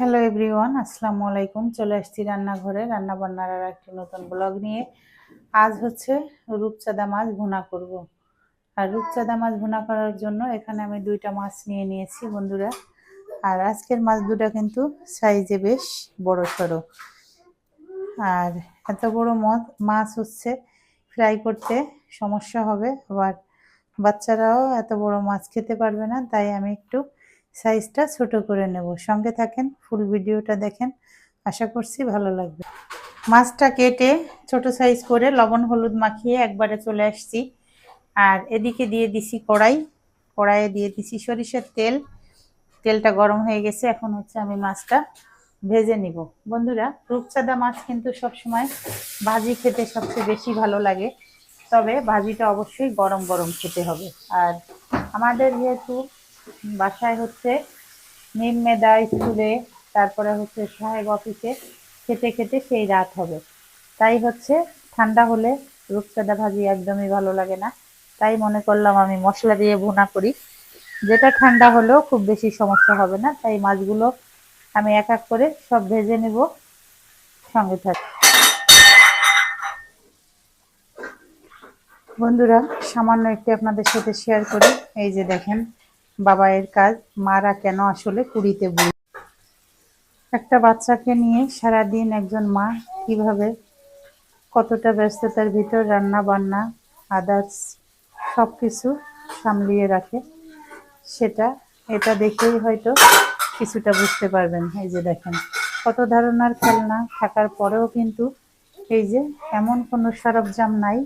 Hello everyone, আসসালামু আলাইকুম। চলে আসছি রান্নাঘরে। রান্না বান্নার আর একটি নতুন ব্লগ নিয়ে। আজ হচ্ছে রূপচাঁদা মাছ ভুনা করব। আর রূপচাঁদা মাছ ভুনা করার জন্য এখানে আমি দুইটা মাছ নিয়ে নিয়েছি বন্ধুরা। আর আজকের মাছ দুটা কিন্তু সাইজে বেশ বড় সড়ো। আর এত বড় মদ মাছ হচ্ছে ফ্রাই করতে সমস্যা হবে, আবার বাচ্চারাও এত বড় মাছ খেতে পারবে না, তাই আমি একটু সাইজটা ছোট করে নেব। সঙ্গে থাকেন, ফুল ভিডিওটা দেখেন, আশা করছি ভালো লাগবে। মাছটা কেটে ছোট সাইজ করে লবণ হলুদ মাখিয়ে একবারে চলে আসছি। আর এদিকে দিয়ে দিছি কড়াই। কড়াইয়ে দিয়ে দিছি সরিষার তেল। তেলটা গরম হয়ে গেছে, এখন হচ্ছে আমি মাছটা ভেজে নিব। বন্ধুরা, রূপচাঁদা মাছ কিন্তু সবসময় ভাজি খেতে সবচেয়ে বেশি ভালো লাগে। তবে ভাজিটা অবশ্যই গরম গরম খেতে হবে। আর আমাদের যেহেতু বাসায় হচ্ছে নিম মেদা স্কুলে, তারপরে হচ্ছে সাহেব অফিসে খেতে খেতে সেই রাত হবে। তাই হচ্ছে ঠান্ডা হলে রূপচাঁদা ভাজি একদমই ভালো লাগে না। তাই মনে করলাম আমি মশলা দিয়ে ভুনা করি। যেটা ঠান্ডা হলেও খুব বেশি সমস্যা হবে না। তাই মাছগুলো আমি এক এক করে সব ভেজে নেব সঙ্গে থাক। বন্ধুরা, সামান্য একটু আপনাদের সাথে শেয়ার করি। এই যে দেখেন বাবায়ের কাজ, মারা কেন আসলে কুড়িতে বুড়ি? একটা বাচ্চাকে নিয়ে সারা দিন একজন মা কীভাবে কতটা ব্যস্ততার ভিতর রান্না বান্না আদার্স সব কিছু সামলিয়ে রাখে, সেটা, এটা দেখেই হয়তো কিছুটা বুঝতে পারবেন। এই যে দেখেন, কত ধারণার খেলনা থাকার পরেও কিন্তু এই যে এমন কোনো সরঞ্জাম নাই,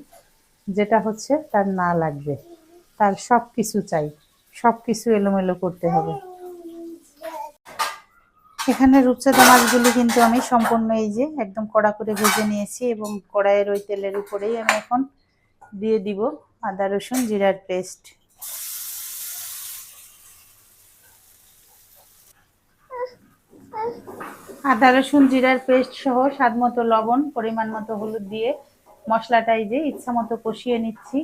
যেটা হচ্ছে তার না লাগবে, তার সব কিছু চাই। সব কিছু এলোমেলো করতে হবে। এখানে রূপচাঁদা মাছগুলি কিন্তু আমি সম্পূর্ণ এই যে একদম কড়া করে ভেজে নিয়েছি এবং কড়াইয়ের ওই তেলের উপরেই আমি এখন দিয়ে দিব আদা, রসুন, জিরার পেস্ট। আদা, রসুন, জিরার পেস্ট সহ স্বাদ মতো লবণ, পরিমাণ মতো হলুদ দিয়ে মশলাটাই যে ইচ্ছা মতো কষিয়ে নিচ্ছি।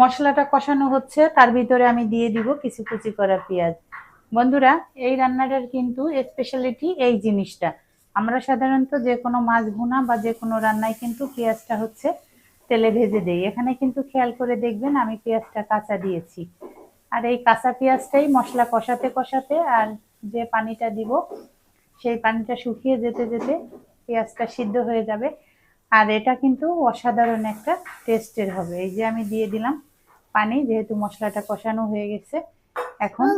মশলাটা কষানো হচ্ছে, তার ভিতরে আমি দিয়ে দিব কিছু কুচি করা পেঁয়াজ। বন্ধুরা, এই রান্নাটার কিন্তু স্পেশালিটি এই জিনিসটা। আমরা সাধারণত যে কোনো মাছ ভুনা বা যে কোনো রান্নায় কিন্তু পেঁয়াজটা হচ্ছে তেলে ভেজে দেই। এখানে কিন্তু খেয়াল করে দেখবেন আমি পেঁয়াজটা কাঁচা দিয়েছি। আর এই কাঁচা পেঁয়াজটাই মশলা কষাতে কষাতে আর যে পানিটা দিব, সেই পানিটা শুকিয়ে যেতে যেতে পেঁয়াজটা সিদ্ধ হয়ে যাবে। আর এটা কিন্তু অসাধারণ একটা টেস্টের হবে। এই যে আমি দিয়ে দিলাম পানি যেহেতু মশলাটা কষানো হয়ে গেছে এখন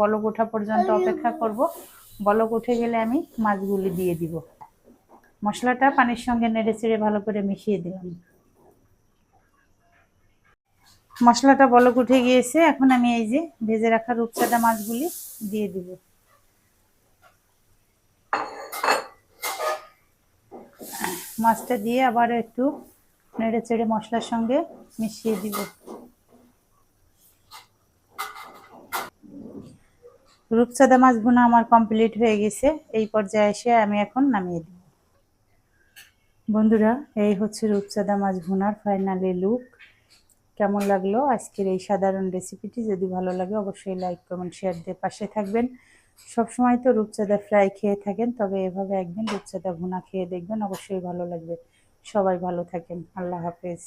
বলক ওঠা পর্যন্ত অপেক্ষা করব। বলক উঠে গেলে আমি মাছগুলি দিয়ে দিব। মশলাটা পানির সঙ্গে নেড়ে চেড়ে ভালো করে মিশিয়ে দিলাম। মশলাটা বলক উঠে গিয়েছে এখন আমি এই যে ভেজে রাখা রূপচাঁদা মাছগুলি দিয়ে দিব। মাছটা দিয়ে আবার একটু নেড়ে চেড়ে মশলার সঙ্গে মিশিয়ে দিব। রূপচাঁদা মাছ বোনা আমার কমপ্লিট হয়ে গেছে। এই পর্যায়ে এসে আমি এখন নামিয়ে দিব। বন্ধুরা, এই হচ্ছে রূপচাঁদা মাছ ভুনার ফাইনালি লুক। কেমন লাগল আজকের এই সাধারণ রেসিপিটি? যদি ভালো লাগে, অবশ্যই লাইক, কমেন্ট, শেয়ার দিয়ে পাশে থাকবেন। সবসময় তো রূপচাঁদা ফ্রাই খেয়ে থাকেন, তবে এভাবে একদিন রূপচাঁদা ভুনা খেয়ে দেখবেন অবশ্যই ভালো লাগবে। সবাই ভালো থাকেন, আল্লাহ হাফেজ।